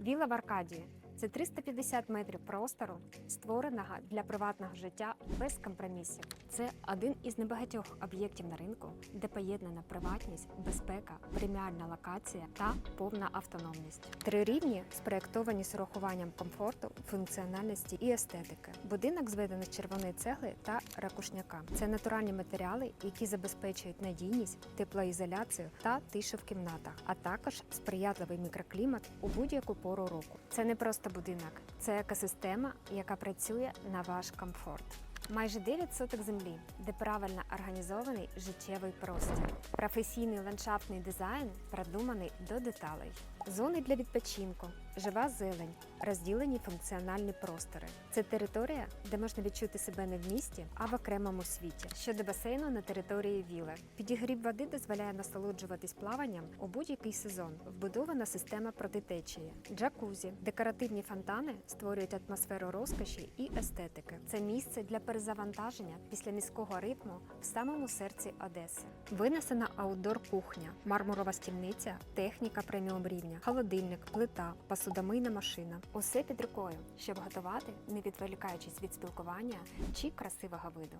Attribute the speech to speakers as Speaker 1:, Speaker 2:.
Speaker 1: Віла в Аркадії це 350 метрів простору, створеного для приватного життя без компромісів. Це один із небагатьох об'єктів на ринку, де поєднана приватність, безпека, преміальна локація та повна автономність. Три рівні спроєктовані з урахуванням комфорту, функціональності і естетики. Будинок зведений з червоної цегли та ракушняка. Це натуральні матеріали, які забезпечують надійність, теплоізоляцію та тишу в кімнатах, а також сприятливий мікроклімат у будь-яку пору року. Це не просто будинок, це екосистема, яка працює на ваш комфорт. Майже 9 соток землі, де правильно організований життєвий простір. Професійний ландшафтний дизайн продуманий до деталей. Зони для відпочинку, жива зелень, розділені функціональні простори. Це територія, де можна відчути себе не в місті, а в окремому світі. Щодо басейну на території віли. Підігрів води дозволяє насолоджуватись плаванням у будь-який сезон. Вбудована система протитечії, джакузі, декоративні фонтани створюють атмосферу розкоші і естетики. Це місце для перезавантаження після міського ритму в самому серці Одеси. Винесена аутдор кухня, мармурова стільниця, техніка преміум рівня, холодильник, плита, посудомийна машина. Усе під рукою, щоб готувати, не відволікаючись від спілкування чи красивого виду.